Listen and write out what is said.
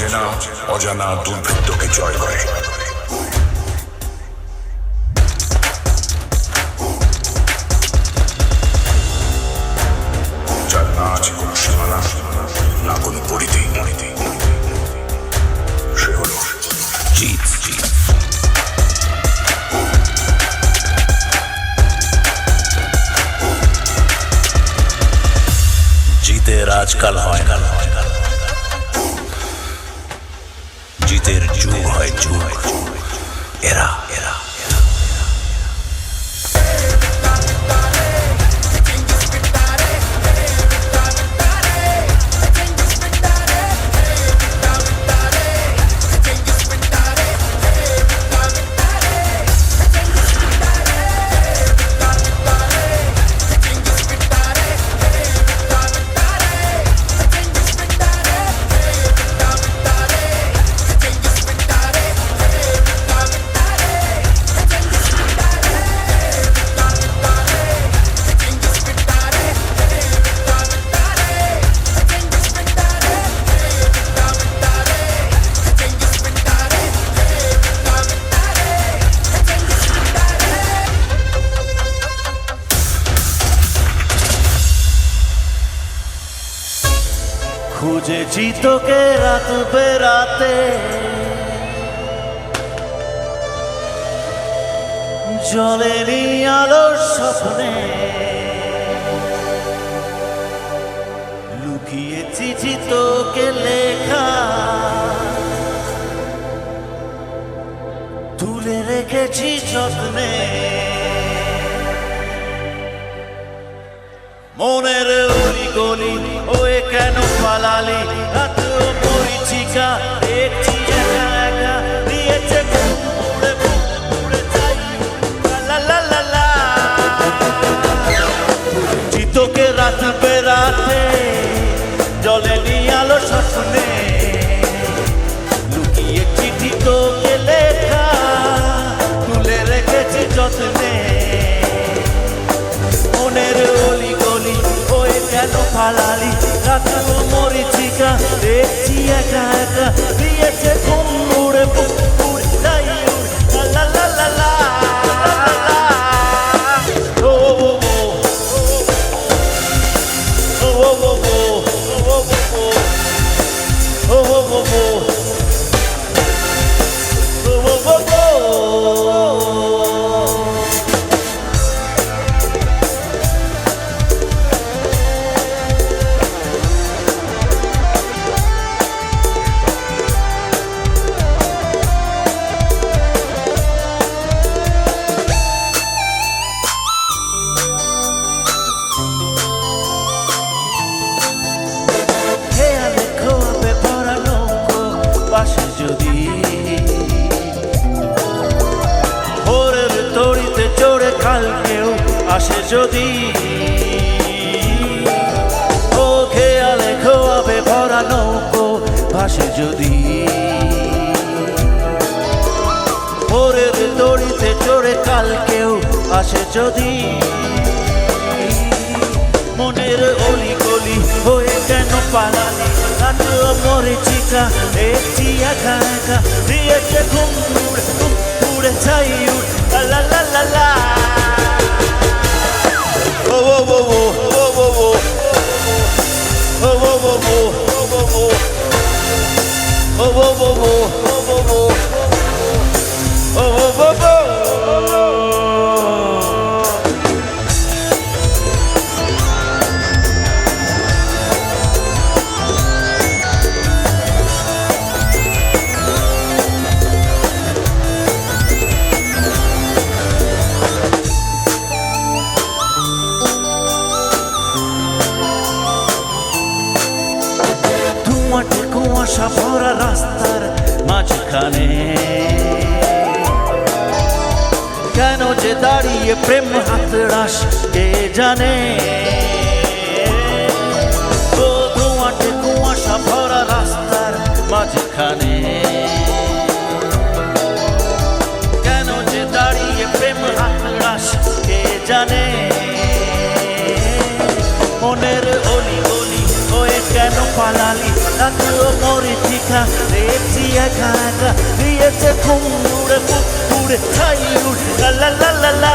অচেনা অজানা দুর্বৃত্তকে জয় করে। যার না না জিতের আজকাল হয় জিতের যুগ হয় যুগ এরা এরা খুঁজেছি তোকে রাত। বেরাতে জলেরই আলোর স্বপ্নে। লুকিয়ে চিঠি তোকে লেখা। তুলে রেখেছি যত্নে। মনের গলি ওয়ে কেন পালালি রাত পরিচিকা দেখছি একা একা দিয়েছে চিতকে রাত জলে নিয়ে আলো স্বপ্নে লুকিয়ে চিঠি তুলে রেখেছি যত্নে। মনের অলি গলি ওই কেন ফালালি? রাত মরিচিকা দেখছি একা একা দিয়েছে কুমড়ে পুকুর তাই লা লা লা লা ও ও ও ও ও যদি ও খেয়ালে খোয়াবে ভরা নৌকো ভাসে যদি ভোরের দড়িতে চড়ে কালকেও আসে যদি মনের অলি গলি হয়ে কেন পালালি রাত মরে চিকা একটি একা একা দিয়েছে oh, oh. কুয়াশা ভরা রাস্তার মাঝখানে। কেন যে দাঁড়িয়ে প্রেম হাতড়াস কে জানে? কুয়াশা ভরা রাস্তার মাঝখানে। কেন পালালি? রাতেও পরিচিকা দেখছি একাটা দিয়েছে ঘুম উড়ে পুড়ে খাই উঠে লা লা লা লা।